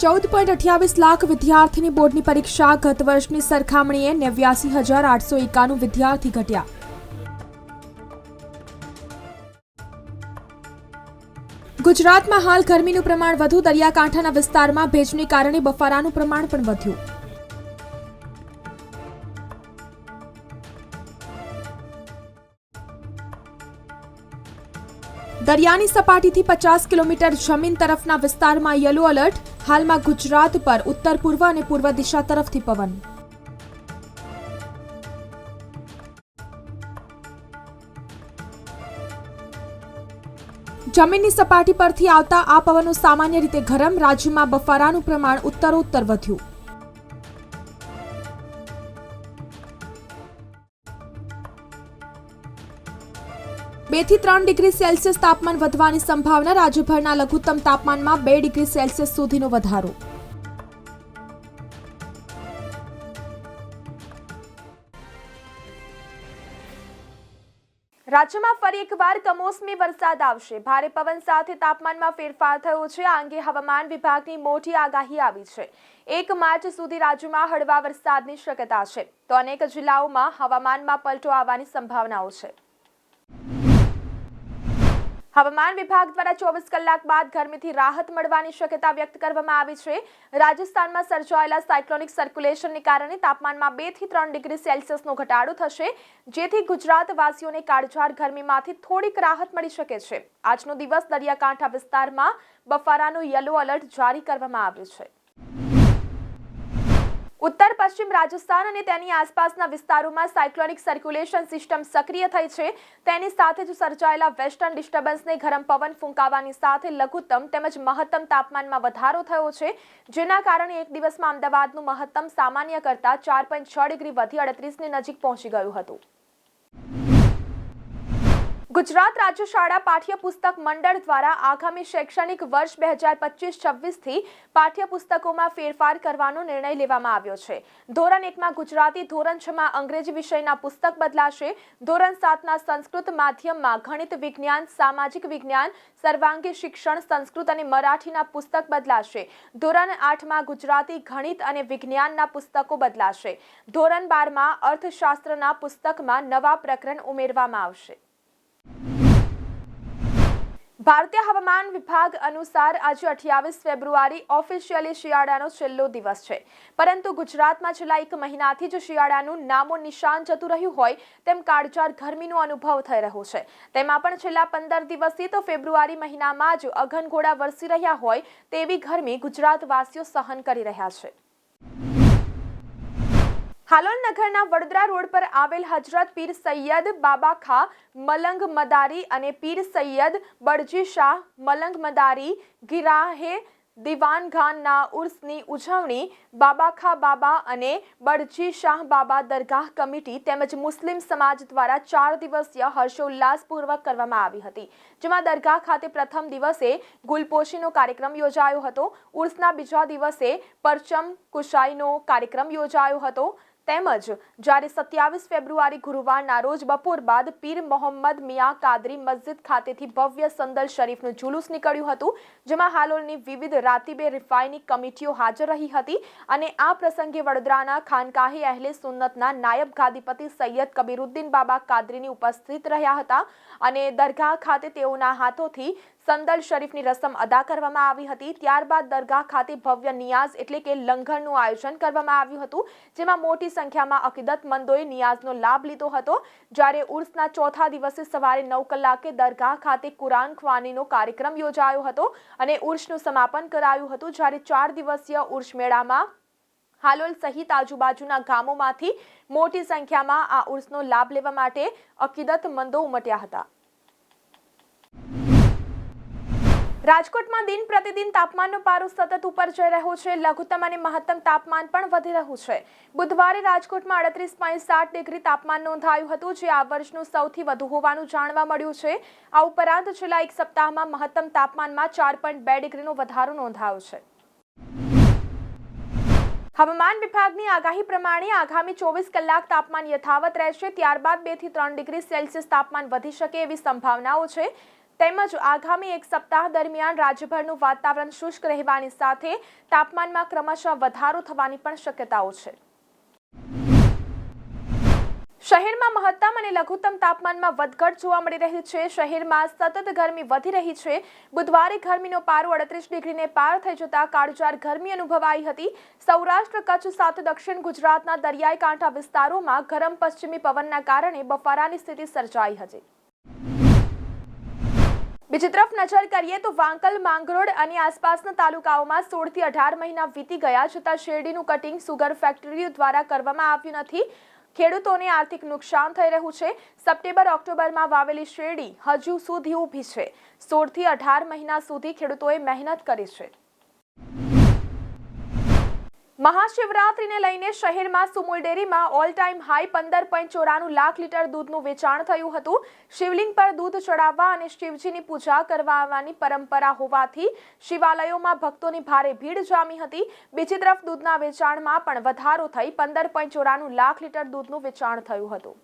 ચૌદ પોઈન્ટ અઠ્યાવીસ લાખ વિદ્યાર્થીની બોર્ડની પરીક્ષા ગત વર્ષની સરખામણીએ નેવ્યાસી હજાર આઠસો એકાણું વિદ્યાર્થી ઘટ્યા. ગુજરાતમાં હાલ ગરમીનું પ્રમાણ વધુ, દરિયાકાંઠાના વિસ્તારમાં ભેજને કારણે બફારાનું પ્રમાણ પણ વધ્યું. દરિયાની સપાટીથી પચાસ કિલોમીટર જમીન તરફના વિસ્તારમાં યલો એલર્ટ હાલમાં ગુજરાત પર ઉત્તર પૂર્વ અને પૂર્વ દિશા તરફથી પવન. જમીનની સપાટી પરથી આવતા આ પવનો સામાન્ય રીતે ગરમ, રાજ્યમાં બફારાનું પ્રમાણ ઉત્તરોત્તર વધ્યું. બેથી ત્રણ ડિગ્રી સેલ્સિયસ તાપમાન વધવાની સંભાવના, રાજ્યભરના લઘુત્તમ તાપમાનમાં બે ડિગ્રી સેલ્સિયસ સુધીનો વધારો. રાજ્યમાં ફરી એકવાર કમોસમી વરસાદ આવશે. ભારે પવન સાથે તાપમાનમાં ફેરફાર થયો છે. આ અંગે હવામાન વિભાગની મોટી આગાહી આવી છે. એક માર્ચ સુધી રાજ્યમાં હળવા વરસાદની શક્યતા છે. તો અનેક જિલ્લાઓમાં હવામાનમાં પલટો આવવાની સંભાવનાઓ છે. હવામાન વિભાગ દ્વારા ચોવીસ કલાક બાદ ગરમીથી રાહત મળવાની શક્યતા વ્યક્ત કરવામાં આવી છે. રાજસ્થાનમાં સર્જાયેલા સાયક્લોનિક સર્ક્યુલેશનને કારણે તાપમાનમાં બેથી ત્રણ ડિગ્રી સેલ્સિયસનો ઘટાડો થશે, જેથી ગુજરાતવાસીઓને કાળઝાળ ગરમીમાંથી થોડીક રાહત મળી શકે છે. આજનો દિવસ દરિયાકાંઠા વિસ્તારમાં બફારાનું યલો એલર્ટ જારી કરવામાં આવ્યું છે. ઉત્તર પશ્ચિમ રાજસ્થાન અને તેની આસપાસના વિસ્તારોમાં સાયક્લોનિક સર્ક્યુલેશન સિસ્ટમ સક્રિય થઈ છે. તેની સાથે જ સર્જાયેલા વેસ્ટર્ન ડિસ્ટર્બન્સને ગરમ પવન ફૂંકાવાની સાથે લઘુત્તમ તેમજ મહત્તમ તાપમાનમાં વધારો થયો છે. જેના કારણે એક દિવસમાં અમદાવાદનું મહત્તમ સામાન્ય કરતાં ચાર પોઈન્ટ છ ડિગ્રી વધી અડત્રીસની નજીક પહોંચી ગયું હતું. ગુજરાત રાજ્ય શાળા પાઠ્યપુસ્તક મંડળ દ્વારા આગામી શૈક્ષણિક વર્ષ બે હજાર પચીસ છવ્વીસથી પાઠ્યપુસ્તકોમાં ફેરફાર કરવાનો નિર્ણય લેવામાં આવ્યો છે. ધોરણ એકમાં ગુજરાતી, ધોરણ છમાં અંગ્રેજી વિષયના પુસ્તક બદલાશે. ધોરણ સાતના સંસ્કૃત માધ્યમમાં ગણિત વિજ્ઞાન, સામાજિક વિજ્ઞાન, સર્વાંગી શિક્ષણ, સંસ્કૃત અને મરાઠીના પુસ્તક બદલાશે. ધોરણ આઠમાં ગુજરાતી, ગણિત અને વિજ્ઞાનના પુસ્તકો બદલાશે. ધોરણ બારમાં અર્થશાસ્ત્રના પુસ્તકમાં નવા પ્રકરણ ઉમેરવામાં આવશે. ભારતીય હવામાન વિભાગ અનુસાર આજે અઠ્યાવીસ ફેબ્રુઆરી ઓફિશિયલી શિયાળાનો છેલ્લો દિવસ છે. પરંતુ ગુજરાતમાં છેલ્લા એક મહિનાથી જ શિયાળાનું નામો નિશાન જતું રહ્યું હોય તેમ કાળજાર ગરમીનો અનુભવ થઈ રહ્યો છે. તેમાં પણ છેલ્લા પંદર દિવસથી તો ફેબ્રુઆરી મહિનામાં જ અઘનઘોડા વરસી રહ્યા હોય તેવી ગરમી ગુજરાતવાસીઓ સહન કરી રહ્યા છે. હાલોલ નગરના વડોદરા રોડ પર આવેલ હજરત પીર સૈયદ બાબા ખા મલંગ મદારી અને પીર સૈયદ બળજી શાહ મલંગ મદારી ગિરાહે દિવાનખાનના ઉર્સની ઉજવણી બાબા ખા બાબા અને બળજી શાહ બાબા દરગાહ કમિટી તેમજ મુસ્લિમ સમાજ દ્વારા ચાર દિવસીય હર્ષોલ્લાસપૂર્વક કરવામાં આવી હતી, જેમાં દરગાહ ખાતે પ્રથમ દિવસે ગુલપોશીનો કાર્યક્રમ યોજાયો હતો, ઉર્સના બીજા દિવસે પરચમ કુશાઈનો કાર્યક્રમ યોજાયો હતો તેમજ જ્યારે સત્યાવીસ ફેબ્રુઆરી ગુરુવારના રોજ બપોર બાદ પીર મોહમ્મદ મિયા કાદરી મસ્જિદ ખાતેથી ભવ્ય સંદલ શરીફનું જુલુસ નીકળ્યું હતું, જેમાં હાલોલની વિવિધ રાતીબે રિફાઈની કમિટીઓ હાજર રહી હતી અને આ પ્રસંગે વડોદરાના ખાનકાહી અહેલે સુન્નતના નાયબ ગાદીપતિ સૈયદ કબીરુદ્દીન બાબા કાદરીની ઉપસ્થિત રહ્યા હતા અને દરગાહ ખાતે તેઓના હાથોથી સંદલ શરીફની રસમ અદા કરવામાં આવી હતી. ત્યારબાદ દરગાહ ખાતે ભવ્ય નિયાઝ એટલે કે લંગરનું આયોજન કરવામાં આવ્યું હતું, જેમાં મોટી સંખ્યામાં અકીદતમંદોએ નિયાઝનો લાભ લીધો હતો. જ્યારે ઉર્સના ચોથા દિવસે સવારે નવ કલાકે દરગાહ ખાતે કુરાન ખ્વાનીનો કાર્યક્રમ યોજાયો હતો અને ઉર્સનું સમાપન કરાયું હતું. જ્યારે ચાર દિવસીય ઉર્સ મેળામાં હાલોલ સહિત આજુબાજુના ગામોમાંથી મોટી સંખ્યામાં આ ઉર્સનો લાભ લેવા માટે અકીદતમંદો ઉમટ્યા હતા. રાજકોટમાં દિન પ્રતિદિન તાપમાનનો પારો સતત ઉપર જઈ રહ્યો છે. લઘુત્તમ અને મહત્તમ તાપમાન પણ વધી રહ્યું છે. બુધવારે રાજકોટમાં અડત્રીસ પોઈન્ટ સાત ડિગ્રી તાપમાન નોંધાયું હતું, જે આ વર્ષનું સૌથી વધુ હોવાનું જાણવા મળ્યું છે. આ ઉપરાંત છેલ્લા એક સપ્તાહમાં મહત્તમ તાપમાનમાં ચાર પોઈન્ટ બે ડિગ્રીનો વધારો નોંધાયો છે. હવામાન વિભાગની આગાહી પ્રમાણે આગામી ચોવીસ કલાક તાપમાન યથાવત રહેશે. ત્યારબાદ બેથી ત્રણ ડિગ્રી સેલ્સિયસ તાપમાન વધી શકે એવી સંભાવનાઓ છે. તેમજ આગામી એક સપ્તાહ દરમિયાન રાજ્યભરનું વાતાવરણ શુષ્ક રહેવાની સાથે તાપમાનમાં ક્રમશઃ વધારો થવાની પણ શક્યતાઓ છે. શહેરમાં મહત્તમ અને લઘુત્તમ તાપમાનમાં વધઘટ જોવા મળી રહી છે. શહેરમાં સતત ગરમી વધી રહી છે. બુધવારે ગરમીનો પારો અડત્રીસ ડિગ્રીને પાર થઈ જતા કાળજાર ગરમી અનુભવાઈ હતી. સૌરાષ્ટ્ર, કચ્છ સાથે દક્ષિણ ગુજરાતના દરિયાઈ કાંઠા વિસ્તારોમાં ગરમ પશ્ચિમી પવનના કારણે બફારાની સ્થિતિ સર્જાઈ હતી. બીજી તરફ નજર કરીએ તો વાંકલ, માંગરોળ અને આસપાસના તાલુકાઓમાં સોળથી અઢાર મહિના વીતી ગયા છતાં શેરડીનું કટિંગ સુગર ફેક્ટરીઓ દ્વારા કરવામાં આવ્યું નથી. ખેડૂતોને આર્થિક નુકસાન થઈ રહ્યું છે. સપ્ટેમ્બર, ઓક્ટોબરમાં વાવેલી શેરડી હજુ સુધી ઊભી છે. સોળથી અઢાર મહિના સુધી ખેડૂતોએ મહેનત કરી છે. મહાશિવરાત્રીને લઈને શહેરમાં સુમુલ ડેરીમાં ઓલ ટાઈમ હાઈ પંદર પોઈન્ટ ચોરાણું લાખ લીટર દૂધનું વેચાણ થયું હતું. શિવલિંગ પર દૂધ ચડાવવા અને શિવજીની પૂજા કરવા આવવાની પરંપરા હોવાથી શિવાલયોમાં ભક્તોની ભારે ભીડ જામી હતી. બીજી તરફ દૂધના વેચાણમાં પણ વધારો થઈ. પંદર પોઈન્ટ ચોરાણું લાખ લીટર દૂધનું વેચાણ થયું હતું.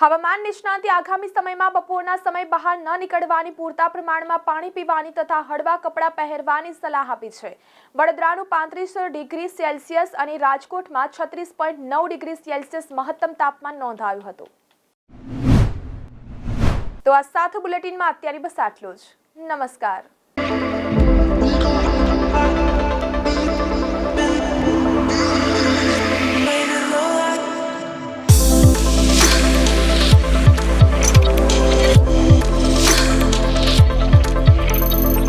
હવામાન નિષ્ણાતે આગામી સમયમાં બપોરના સમય બહાર ન નીકળવાની પૂરતા પ્રમાણમાં પાણી પીવાની તથા હળવા કપડાં પહેરવાની સલાહ આપી છે. વડોદરાનું પાંત્રીસ ડિગ્રી સેલ્સિયસ અને રાજકોટમાં છત્રીસ પોઈન્ટ નવ ડિગ્રી સેલ્સિયસ મહત્તમ તાપમાન નોંધાયું હતું. તો આ સાથે બુલેટિનમાં અત્યારે બસ આટલું જ. નમસ્કાર.